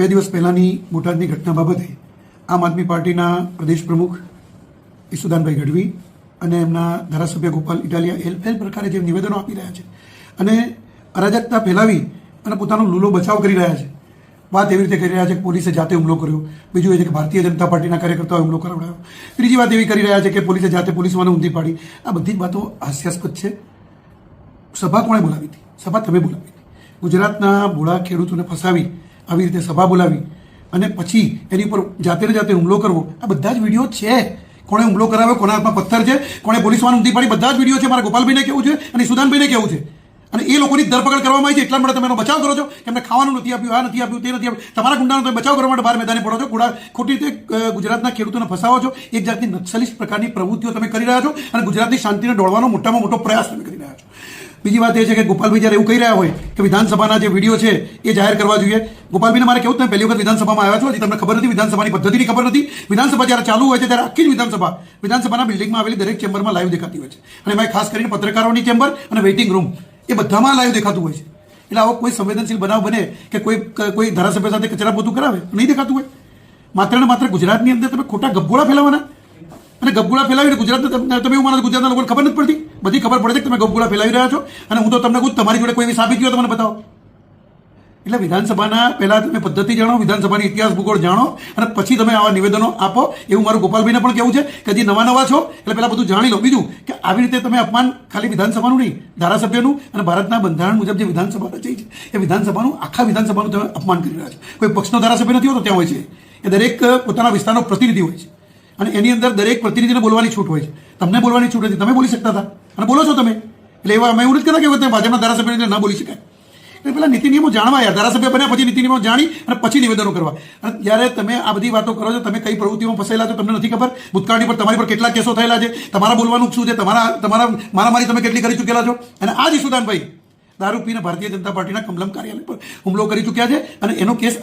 બે દિવસ પહેલાંની બોટાદની ઘટના બાબતે આમ આદમી પાર્ટીના પ્રદેશ પ્રમુખ ઈસુદાનભાઈ ગઢવી અને એમના ધારાસભ્ય ગોપાલ ઇટાલિયા એલ પ્રકારે જે નિવેદનો આપી રહ્યા છે અને અરાજકતા ફેલાવી અને પોતાનો લૂલો બચાવ કરી રહ્યા છે. વાત એવી રીતે કરી રહ્યા છે કે પોલીસે જાતે હુમલો કર્યો. બીજું એ છે કે ભારતીય જનતા પાર્ટીના કાર્યકર્તાઓએ હુમલો કરાવડાયો ત્રીજી વાત એવી કરી રહ્યા છે કે પોલીસે જાતે પોલીસમાં ઊંધી પાડી. આ બધી જ વાતો હાસ્યાસ્પદ છે. સભા કોણે બોલાવી હતી? સભા તમે બોલાવી હતી. ગુજરાતના ભોળા ખેડૂતોને ફસાવી આવી રીતે સભા બોલાવી અને પછી એની ઉપર જાતે જાતે હુમલો કરવો. આ બધા જ વીડિયો છે. કોણે હુમલો કરાવ્યો, કોના હાથમાં પથ્થર છે, કોણે પોલીસ ઊંધી પાડી, બધા જ વીડિયો છે. મારા ગોપાલભાઈને કેવું છે અને સુદાનભાઈને કેવું છે? અને એ લોકોની ધરપકડ કરવામાં આવી છે, એટલા માટે તમે એનો બચાવ કરો છો. કે એમને ખાવાનું નથી આપ્યું, આ નથી આપ્યું, તે નથી આપ્યું. તમારા ગુંડાનો તમે બચાવ કરવા માટે બહાર મેદાને પડો છો. ગુડા ખોટી રીતે ગુજરાતના ખેડૂતોને ફસાવો છો. એક જાતની નક્સલિસ્ટ પ્રકારની પ્રવૃત્તિઓ તમે કરી રહ્યા છો અને ગુજરાતની શાંતિને ડોળવાનો મોટામાં મોટો પ્રયાસ તમે બીજી વાત એ છે કે ગોપાલભાઈ જ્યારે એવું કહી રહ્યા હોય કે વિધાનસભાના જે વીડિયો છે એ જાહેર કરવા જોઈએ, ગોપાલભાઈને મારે કેવું તમે પહેલી વખત વિધાનસભામાં આવ્યા છો, હજી તમને ખબર નથી, વિધાનસભાની પદ્ધતિની ખબર નથી. વિધાનસભા જ્યારે ચાલુ હોય છે, ત્યારે આખી જ વિધાનસભા, વિધાનસભાના બિલ્ડિંગમાં આવેલી દરેક ચેમ્બરમાં લાઈવ દેખાતી હોય છે. અને એમાં ખાસ કરીને પત્રકારોની ચેમ્બર અને વેઇટિંગ રૂમ એ બધામાં લાઈવ દેખાતું હોય છે. એટલે આવો કોઈ સંવેદનશીલ બનાવ બને કે કોઈ કોઈ ધારાસભ્ય સાથે કચરા પોતું કરાવે નહીં દેખાતું હોય. માત્ર ને માત્ર ગુજરાતની અંદર તમે ખોટા ગપગોળા ફેલાવવાના અને ગબગુડા ફેલાવીને ગુજરાતના તમે એવું માનો ગુજરાતના લોકોને ખબર નથી પડતી? બધી ખબર પડે છે કે તમે ગબગુડા ફેલાવી રહ્યા છો અને હું તો તમને કહું તમારી જોડે કોઈ એવી સાબિતી હોય મને બતાવો. એટલે વિધાનસભાના પહેલાં તમે પદ્ધતિ જાણો, વિધાનસભાની ઇતિહાસ, ભૂગોળ જાણો અને પછી તમે આવા નિવેદનો આપો. એવું મારું ગોપાલભાઈને પણ કેવું છે કે હજી નવા નવા છો, એટલે પહેલાં બધું જાણી લો. બીજું કે આવી રીતે તમે અપમાન ખાલી વિધાનસભાનું નહીં, ધારાસભ્યનું અને ભારતના બંધારણ મુજબ જે વિધાનસભા રચાઈ છે, એ વિધાનસભાનું, આખા વિધાનસભાનું તમે અપમાન કરી રહ્યા છો. કોઈ પક્ષનો ધારાસભ્ય નથી હોતો, ત્યાં હોય છે. એ દરેક પોતાના વિસ્તારનો પ્રતિનિધિ હોય છે. અને એની અંદર દરેક પ્રતિનિધિને બોલવાની છૂટ હોય છે. તમને બોલવાની છૂટ હતી તમે બોલી શકતા હતા. અને બોલો છો તમે. એટલે એવા અમે એવું નથી કહેતા કે ભાજપના ધારાસભ્યને ના બોલી શકાય. એટલે પેલા નીતિ નિયમો જાણવા યાર. ધારાસભ્ય બન્યા પછી નીતિ નિયમો જાણી અને પછી નિવેદનો કરવા. અને જ્યારે તમે આ બધી વાતો કરો છો, તમે કઈ પ્રવૃત્તિઓમાં ફસાયેલા છો, તમને નથી ખબર? ભૂતકાળની પર તમારી પર કેટલા કેસો થયેલા છે? તમારા બોલવાનું શું છે? તમારા તમારા, મારામારી તમે કેટલી કરી ચૂકેલા છો? અને આ જ ભાઈ દારૂ પીને ભારતીય જનતા પાર્ટીના કમલમ કાર્યાલય પર હુમલો કરી ચૂક્યા છે. અને એનો કેસ